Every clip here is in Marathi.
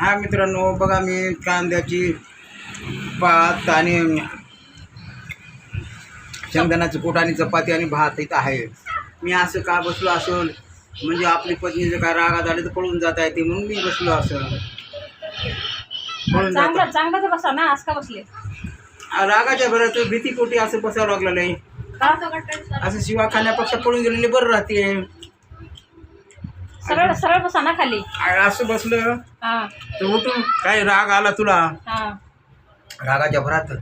हा मित्रांनो बघा मी कांद्याची भात आणि शेंगदाण्याचं कूट आणि चपाती आणि भात इथं आहे. मी असं का बसलो असेल? म्हणजे आपली पत्नी जर काय रागात आली तर पळून जाता येते म्हणून मी बसलो असं पळून चांगलं जाता चांगलं तर बसा ना आज का बसले? रागाच्या भरात भीतीपोटी असं बसावं लागलं नाही का? असं शिवा खाण्यापेक्षा पळून गेलेले बरं राहते. सरळ सरळ बसा ना खाली. असं बसलं. हा. तर उठून काय राग आला तुला? हा. रागाच्या भरात.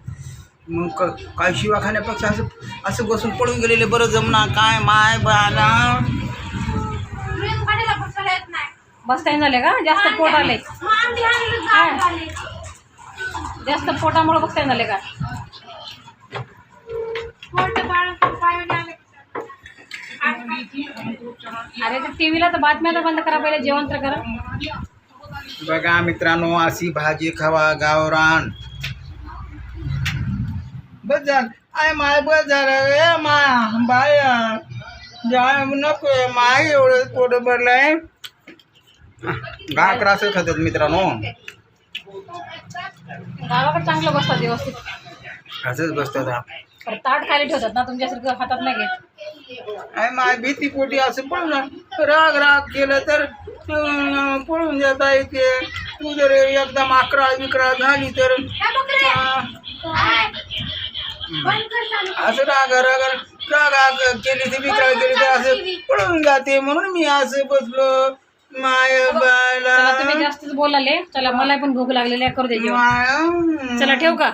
मग क- काय शिवा खाण्यापेक्षा असं असं बसून पळून गेलेले बरं जमना. काय माय बाला. बसता येईन झाले का? जास्त पोट आले. काय? जास्त पोटामुळे बसता येईन झाले का? अरे ते टीव्हीला तर बातम्या तर बंद करा पहिले जेवण तर करा. बघा मित्रांनो अशी भाजी खावा गावरान. झालं आय माय बस झालं ए मा बाय जाय नको माय एवढं पोट भरलंय. गाकर असं खातात मित्रांनो. गावाकडे चांगलं बसतात व्यवस्थित. असंच बसतात ताट खाली ठेवतात ना तुमच्यासारखं हातात नाही घेत. आय माय भीती पोटी असं पळून राग राग केलं तर अं, पळून जाता येते तू. जर एकदम अकरा विकरा झाली तर अं, असं राग राग राग राग केली ती विकरा केली तर असं पळून जाते. म्हणून मी असं बसलो. माय चला तुम्ही बाला जास्तच बोलाले. चला मला पण भूक लागलेली आहे. करू दे जेवण. माय चला ठेवू का?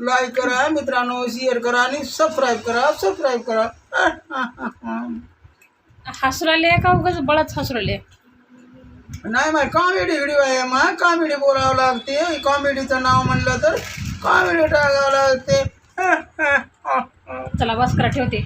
लाईक करा मित्रांनो शेअर करा आणि सबस्क्राईब करा सबस्क्राईब करा. हसुराले का उगाच बळच हसुराले? नाही माय कॉमेडी व्हिडिओ आहे मग कॉमेडी बोलावं लागते. कॉमेडीचं नाव म्हणलं तर कॉमेडी टाकावं लागते. चला बस करा ठेवते.